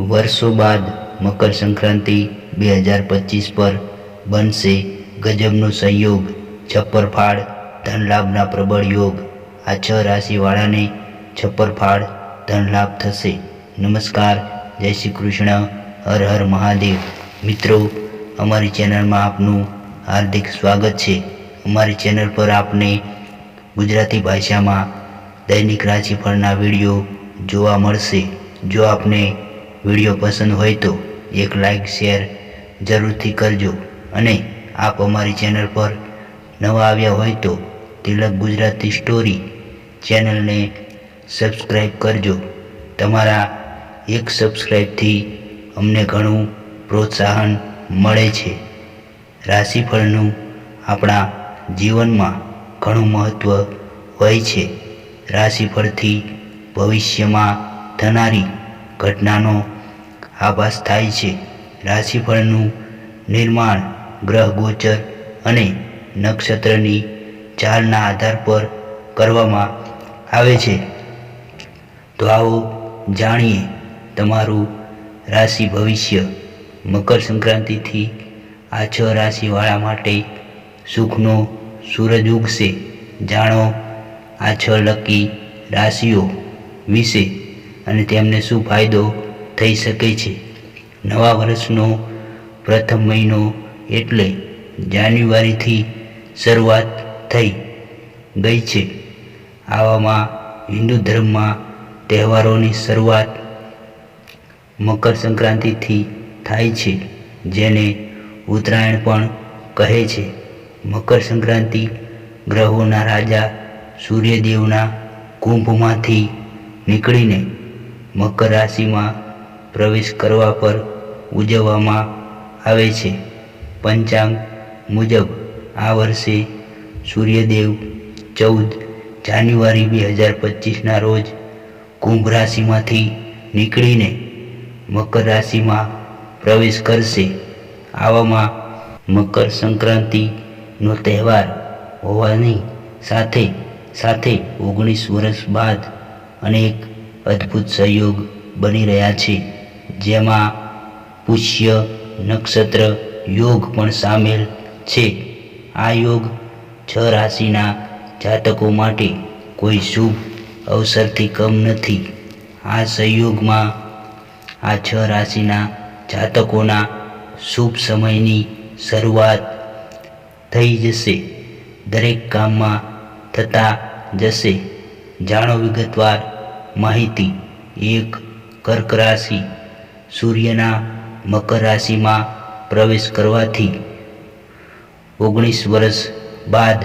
વર્ષો બાદ મકર સંક્રાંતિ બે હજાર પચીસ પર બનશે ગજબનો સંયોગ, છપ્પરફાળ, ધનલાભના ધન લાભના પ્રબળ યોગ. આ છ રાશિવાળાને છપ્પરફાળ, ધનલાભ થશે. નમસ્કાર, જય શ્રી કૃષ્ણ, હર હર મહાદેવ. મિત્રો, અમારી ચેનલમાં આપનું હાર્દિક સ્વાગત છે. અમારી ચેનલ પર આપને ગુજરાતી ભાષામાં દૈનિક રાશિફળના વીડિયો જોવા મળશે. જો આપને વીડિયો પસંદ હોય તો એક લાઈક, શેર જરૂરથી કરજો અને આપ અમારી ચેનલ પર નવા આવ્યા હોય તો તિલક ગુજરાતી સ્ટોરી ચેનલને સબસ્ક્રાઈબ કરજો. તમારા એક સબસ્ક્રાઈબથી અમને ઘણું પ્રોત્સાહન મળે છે. રાશિફળનું આપણા જીવનમાં ઘણું મહત્ત્વ હોય છે. રાશિફળથી ભવિષ્યમાં થનારી ઘટનાનો આભાસ થાય છે. રાશિફળનું નિર્માણ, ગ્રહ ગોચર અને નક્ષત્રની ચાલના આધાર પર કરવામાં આવે છે. તો આવો જાણીએ તમારું રાશિ ભવિષ્ય. મકર સંક્રાંતિથી આ છ રાશિવાળા માટે સુખનો સૂરજ ઉગશે. જાણો, આ છ લકી રાશિઓ વિશે અને તેમને શું ફાયદો થઈ શકે છે. નવા વર્ષનો પ્રથમ મહિનો એટલે જાન્યુઆરીથી શરૂઆત થઈ ગઈ છે. આવામાં હિન્દુ ધર્મમાં તહેવારોની શરૂઆત મકર સંક્રાંતિથી થાય છે, જેને ઉત્તરાયણ પણ કહે છે. મકર સંક્રાંતિ ગ્રહોના રાજા સૂર્યદેવના કુંભમાંથી નીકળીને મકર રાશિમાં પ્રવેશ કરવા પર ઉજવવામાં આવે છે. પંચાંગ મુજબ આ વર્ષે સૂર્યદેવ ચૌદ જાન્યુઆરી બે હજાર પચીસના રોજ કુંભ રાશિમાંથી નીકળીને મકર રાશિમાં પ્રવેશ કરશે. આવામાં મકર સંક્રાંતિનો તહેવાર હોવાની સાથે સાથે ઓગણીસ વર્ષ બાદ અનેક અદ્ભુત સહયોગ બની રહ્યા છે. જેમાં પુષ્ય, નક્ષત્ર, યોગ પણ સામેલ છે. આ યોગ છ રાશિના જાતકો માટે કોઈ શુભ અવસરથી કમ નથી. આ સંયોગમાં આ છ રાશિના જાતકોના શુભ સમયની શરૂઆત થઈ જશે. દરેક કામમાં થતા જશે. જાણો વિગતવાર માહિતી. એક કર્ક રાશિ. સૂર્યના મકર રાશિમાં પ્રવેશ કરવાથી ઓગણીસ વર્ષ બાદ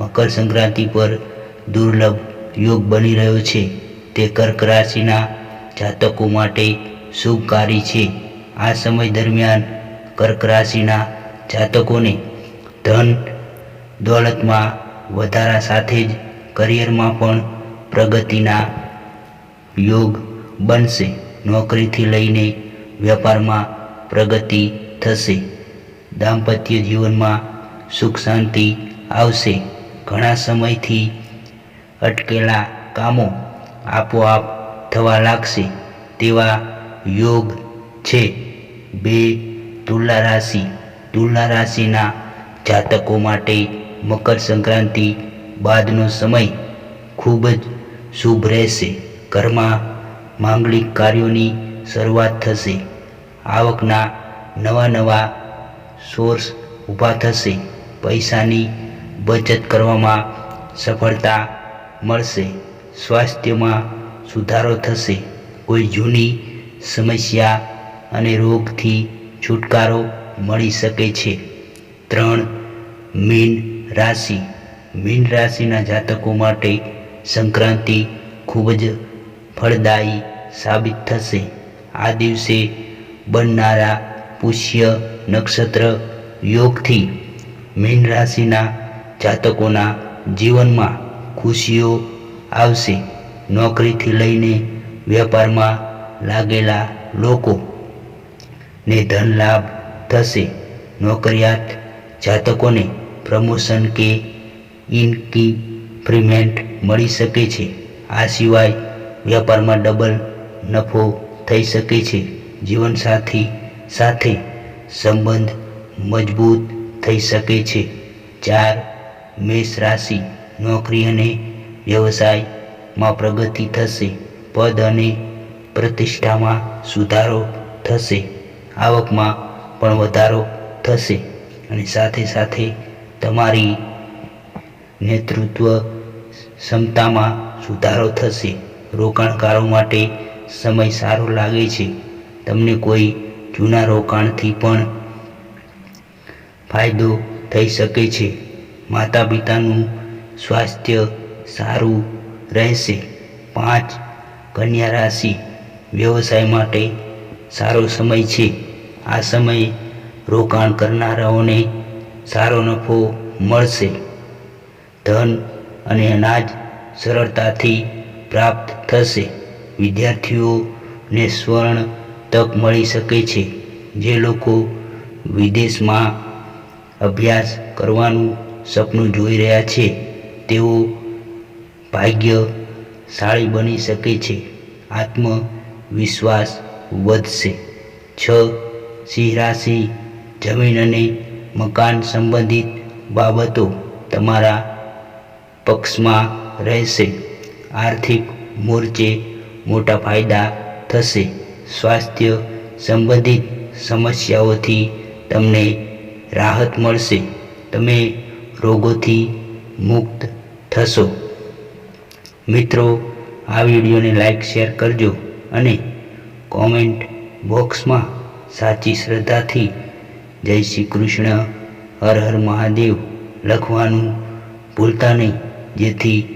મકર સંક્રાંતિ પર દુર્લભ યોગ બની રહ્યો છે. તે કર્ક રાશિના જાતકો માટે શુભકારી છે. આ સમય દરમિયાન કર્ક રાશિના જાતકોને ધન દોલતમાં વધારા સાથે જ કરિયરમાં પણ પ્રગતિના યોગ બનશે. નોકરીથી લઈને વેપારમાં પ્રગતિ થશે. દાંપત્ય જીવનમાં સુખ શાંતિ આવશે. ઘણા સમયથી અટકેલા કામો આપોઆપ થવા લાગશે. તેવા યોગ છે. બે તુલા રાશિ. તુલા રાશિના જાતકો માટે મકર સંક્રાંતિ બાદનો સમય ખૂબ જ શુભ રહેશે. ઘરમાં માંગલિક કાર્યોની શરૂઆત થશે. આવકના નવા નવા સોર્સ ઊભા થશે. પૈસાની બચત કરવામાં સફળતા મળશે. સ્વાસ્થ્યમાં સુધારો થશે. કોઈ જૂની સમસ્યા અને રોગથી છુટકારો મળી શકે છે. ત્રણ, મીન રાશિ. મીન રાશિના જાતકો માટે સંક્રાંતિ ખૂબ જ ફળદાયી સાબિત થશે. આ દિવસે બનનારા પુષ્ય નક્ષત્ર યોગથી મીન રાશિના જાતકોના જીવનમાં ખુશીઓ આવશે. નોકરીથી લઈને વેપારમાં લાગેલા લોકો ને ધન લાભ થશે. નોકરિયાત જાતકોને પ્રમોશન કે ઇન્ક્રીમેન્ટ મળી શકે છે. આ સિવાય વેપારમાં ડબલ નફો થઈ શકે છે. જીવનસાથી સાથે સંબંધ મજબૂત થઈ શકે છે. ચાર, મેષ રાશિ નોકરી અને વ્યવસાયમાં પ્રગતિ થશે. પદ અને પ્રતિષ્ઠામાં સુધારો થશે. આવકમાં પણ વધારો થશે. અને સાથે સાથે તમારી નેતૃત્વ ક્ષમતામાં સુધારો થશે. રોકાણકારો માટે સમય સારો લાગે છે. તમને કોઈ જૂના રોકાણથી પણ ફાયદો થઈ શકે છે. માતા પિતાનું સ્વાસ્થ્ય સારું રહેશે. પાંચ, કન્યા રાશિ વ્યવસાય માટે સારો સમય છે. આ સમયે રોકાણ કરનારાઓને સારો નફો મળશે. ધન અને અનાજ સરળતાથી પ્રાપ્ત થશે. વિદ્યાર્થીઓને સ્વર્ણ તક મળી શકે છે. જે લોકો વિદેશમાં અભ્યાસ કરવાનું સપનું જોઈ રહ્યા છે, તેઓ ભાગ્યશાળી બની શકે છે. આત્મવિશ્વાસ વધશે. છ સિંહ રાશિ જમીન અને મકાન સંબંધિત બાબતો તમારા પક્ષમાં રહેશે. આર્થિક મોરચે મોટા ફાયદા થશે. સ્વાસ્થ્ય સંબંધિત સમસ્યાઓથી તમને રાહત મળશે. તમે રોગોથી મુક્ત થશો. મિત્રો, આ વિડીયોને લાઈક, શેર કરજો અને કોમેન્ટ બોક્સમાં સાચી શ્રદ્ધાથી જય શ્રી કૃષ્ણ, હર હર મહાદેવ લખવાનું ભૂલતા નહીં. જેથી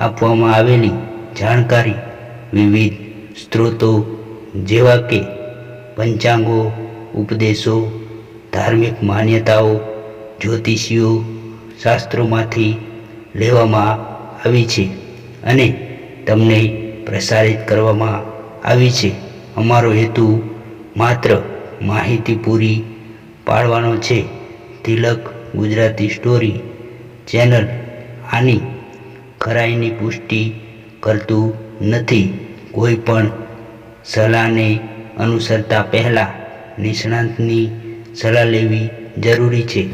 આપવામાં આવેલી જાણકારી, વિવિધ સ્ત્રોતો જેવા કે પંચાંગો, ઉપદેશો, ધાર્મિક માન્યતાઓ, જ્યોતિષીઓ, શાસ્ત્રોમાંથી લેવામાં આવી છે અને તમને પ્રસારિત કરવામાં આવી છે. અમારો હેતુ માત્ર માહિતી પૂરી પાડવાનો છે. તિલક ગુજરાતી સ્ટોરી ચેનલ આની ખરાઈની પુષ્ટિ કરતું નથી. કોઈ પણ સલાહને અનુસરતા પહેલાં નિષ્ણાતની સલાહ લેવી જરૂરી છે.